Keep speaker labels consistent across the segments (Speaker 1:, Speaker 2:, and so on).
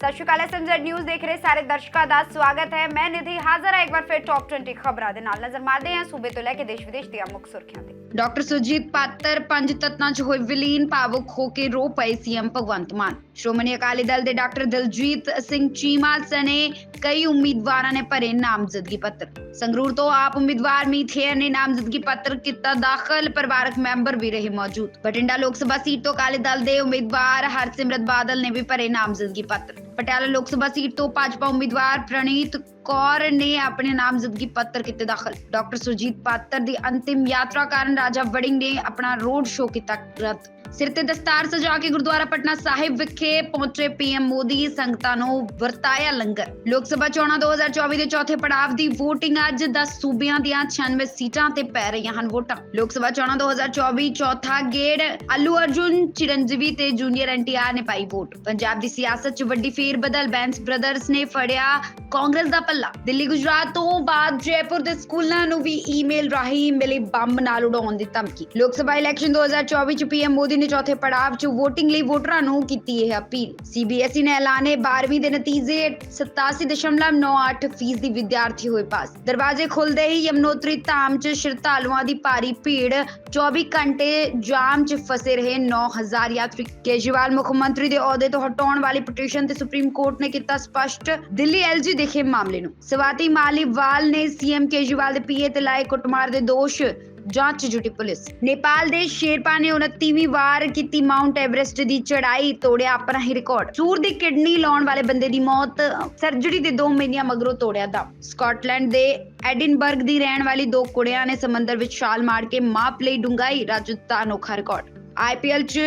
Speaker 1: ਸਤਿ ਸ਼੍ਰੀ ਅਕਾਲ SMZ news ਦੇਖ ਰਹੇ ਸਾਰੇ ਦਰਸ਼ਕਾਂ ਦਾ ਸਵਾਗਤ ਹੈ। ਮੈਂ ਨਿਧੀ ਹਾਜ਼ਰ ਹਾਂ ਇੱਕ ਵਾਰ ਫਿਰ ਟੌਪ 20 ਖਬਰਾਂ ਦੇ ਨਾਲ। ਨਜ਼ਰ ਮਾਰਦੇ ਹਾਂ ਸੂਬੇ ਤੋਂ ਲੈ ਕੇ ਦੇਸ਼ ਵਿਦੇਸ਼ ਦੀਆਂ ਮੁੱਖ ਸੁਰਖੀਆਂ ਤੇ। ਡਾਕਟਰ ਸੁਰਜੀਤ ਪਾਤਰ ਪੰਜ ਤੱਤਾਂ 'ਚ ਹੋਏ ਵਿਲੀਨ ਭਾਵੁਕ ਹੋ ਕੇ ਰੋ ਪਏ ਸੀਐਮ ਭਗਵੰਤ ਮਾਨ। ਸ਼੍ਰੋਮਣੀ ਅਕਾਲੀ ਦਲ ਦੇ ਡਾਕਟਰ ਦਿਲਜੀਤ ਸਿੰਘ ਚੀਮਾ ਸਣੇ ਕਈ ਉਮੀਦਵਾਰਾਂ ਨੇ ਭਰੇ ਨਾਮਜ਼ਦਗੀ ਪੱਤਰ ਸੰਗਰੂਰ ਤੋਂ ਆਪ ਉਮੀਦਵਾਰ ਮੀਥੇਰ ਨੇ ਨਾਮਜ਼ਦਗੀ ਪੱਤਰ ਕੀਤਾ ਦਾਖਲ ਪਰਿਵਾਰਕ ਮੈਂਬਰ ਵੀ ਰਹੇ ਮੌਜੂਦ ਬਠਿੰਡਾ ਲੋਕ ਸਭਾ ਸੀਟ ਤੋਂ ਅਕਾਲੀ ਦਲ ਦੇ ਉਮੀਦਵਾਰ ਹਰਸਿਮਰਤ ਬਾਦਲ ਨੇ ਵੀ ਭਰੇ ਨਾਮਜ਼ਦਗੀ ਪੱਤਰ ਪਟਿਆਲਾ ਲੋਕ ਸਭਾ ਸੀਟ ਤੋਂ ਭਾਜਪਾ ਉਮੀਦਵਾਰ ਪ੍ਰਣੀਤ ਕੌਰ ਨੇ ਆਪਣੇ ਨਾਮਜ਼ਦਗੀ ਪੱਤਰ ਕੀਤੇ ਦਾਖਲ, ਡਾਕਟਰ ਸੁਰਜੀਤ ਪਾਤਰ ਦੀ ਅੰਤਿਮ ਯਾਤਰਾ ਕਾਰਨ ਰਾਜਾ ਵੜਿੰਗ ਨੇ ਆਪਣਾ ਰੋਡ ਸ਼ੋਅ ਕੀਤਾ ਰੱਦ। ਸਿਰ ਤੇ ਦਸਤਾਰ ਸਜਾ ਕੇ ਗੁਰਦੁਆਰਾ ਪਟਨਾ ਸਾਹਿਬ ਵਿਖੇ ਪਹੁੰਚੇ ਪੀਐਮ ਮੋਦੀ, ਸੰਗਤਾਂ ਨੂੰ ਵਰਤਾਇਆ ਲੰਗਰ। ਲੋਕ ਸਭਾ ਚੋਣਾਂ 2024 ਦੇ ਚੌਥੇ ਪੜਾਅ ਦੀ VOTING ਅੱਜ 10 ਸੂਬਿਆਂ ਦੀਆਂ 96 ਸੀਟਾਂ ਤੇ ਪੈ ਰਹੀਆਂ ਹਨ ਵੋਟਾਂ। ਲੋਕ ਸਭਾ ਚੋਣਾਂ 2024 ਚੌਥਾ ਗੇੜ ਅਲੂ ਅਰਜੁਨ, ਚਿਰੰਜੀਵੀ ਤੇ ਜੂਨੀਅਰ ਐਨਟੀਆਰ ਨੇ ਪਾਈ ਵੋਟ। ਪੰਜਾਬ ਦੀ ਸਿਆਸਤ 'ਚ ਵੱਡੀ ਫੇਰ ਬਦਲ, ਬੈਂਸ ਬ੍ਰਦਰਸ ਨੇ ਫੜਿਆ ਕਾਂਗਰਸ ਦਾ ਪੱਲਾ ਦਿੱਲੀ, ਗੁਜਰਾਤ ਤੋਂ ਬਾਅਦ ਜੈਪੁਰ ਦੇ ਸਕੂਲਾਂ ਨੂੰ ਵੀ ਈਮੇਲ ਰਾਹੀਂ ਮਿਲੀ ਬੰਬ ਨਾਲ ਉਡਾਉਣ ਦੀ ਧਮਕੀ। ਲੋਕ ਸਭਾ ਇਲੈਕਸ਼ਨ 2024 ਚ ਪੀਐਮ ਮੋਦੀ ਨੇ ਚੌਥੇ ਪੜਾਅ 'ਚ VOTING ਲਈ ਵੋਟਰਾਂ ਨੂੰ ਕੀਤੀ ਇਹ ਅਪੀਲ। ਸੀਬੀਐਸਈ ਨੇ ਐਲਾਨੇ 12ਵੀਂ ਦੇ ਨਤੀਜੇ 87.98% ਫੀਸਦੀ ਵਿਦਿਆਰਥੀ ਹੋਏ ਪਾਸ। ਦਰਵਾਜ਼ੇ ਖੁੱਲਦੇ ਹੀ ਯਮਨੋਤਰੀ ਧਾਮ 'ਚ ਸ਼ਰਧਾਲੂਆਂ ਦੀ ਭਾਰੀ ਭੀੜ 24 ਘੰਟੇ ਜਾਮ 'ਚ ਫਸੇ ਰਹੇ 9000 ਯਾਤਰੀ। ਕੇਜਰੀਵਾਲ ਮੁੱਖ ਮੰਤਰੀ ਦੇ ਅਹੁਦੇ ਤੋਂ ਹਟਾਉਣ ਵਾਲੀ ਪਟੀਸ਼ਨ ਤੇ ਸੁਪਰੀਮ ਕੋਰਟ ਨੇ ਕੀਤਾ ਸਪਸ਼ਟ। ਦਿੱਲੀ ਐਲਜੀ ਦੇਖੇ ਮਾਮਲੇ। ਨੂੰ। ਸਵਾਤੀ ਮਾਲੀਵਾਲ ਨੇ ਸੀਐਮ ਕੇਜਰੀਵਾਲ ਦੇ ਪੀਏ ਤੇ ਲਾਏ ਕੁੱਟਮਾਰ ਦੇ ਦੋਸ਼, ਜਾਂਚ ਜੁਟੀ ਪੁਲਿਸ। ਨੇਪਾਲ ਦੇ ਸ਼ੇਰਪਾ ਨੇ 29ਵੀਂ ਵਾਰ ਕੀਤੀ ਮਾਊਂਟ ਐਵਰੈਸਟ ਦੀ ਚੜ੍ਹਾਈ, ਤੋੜਿਆ ਆਪਣਾ ਹੀ ਰਿਕਾਰਡ। ਸੂਰ ਦੀ ਕਿਡਨੀ ਲਾਉਣ ਵਾਲੇ ਬੰਦੇ ਦੀ ਮੌਤ, ਸਰਜਰੀ ਦੇ 2 ਮਹੀਨਿਆਂ ਮਗਰੋਂ ਤੋੜਿਆ ਦਮ। ਸਕਾਟਲੈਂਡ ਦੇ ਐਡਿਨਬਰਗ ਦੀ ਰਹਿਣ ਵਾਲੀ ਦੋ ਕੁੜੀਆਂ ਨੇ ਸਮੁੰਦਰ ਵਿੱਚ ਛਾਲ ਮਾਰ ਕੇ ਮਾਪ ਲਈ ਡੁੰਗਾਈ ਰਾਜੂ ਦਾ ਅਨੋਖਾ ਰਿਕਾਰਡ। ਆਈਪੀਐਲ 'ਚ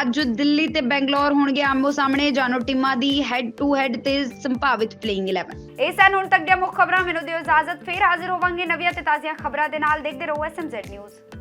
Speaker 1: ਅੱਜ ਦਿੱਲੀ ਤੇ ਬੈਂਗਲੌਰ ਹੋਣਗੇ ਆਮੋ ਸਾਹਮਣੇ। ਜਾਨੋ ਟੀਮਾਂ ਦੀ ਹੈਡ ਟੂ ਹੈਡ ਤੇ ਸੰਭਾਵਿਤ ਪਲੇਇੰਗ 11 ਇਹ ਸਨ ਹੁਣ ਤੱਕ ਦੀਆਂ ਮੁੱਖ ਖਬਰਾਂ। ਮੈਨੂੰ ਦਿਓ ਇਜਾਜ਼ਤ। ਫੇਰ ਹਾਜ਼ਰ ਹੋਵਾਂਗੇ ਨਵੀਆਂ ਤੇ ਤਾਜ਼ੀਆਂ ਖਬਰਾਂ ਦੇ ਨਾਲ। ਦੇਖਦੇ ਰਹੋ ਐਸਐਮਜ਼ੈਡ ਨਿਊਜ਼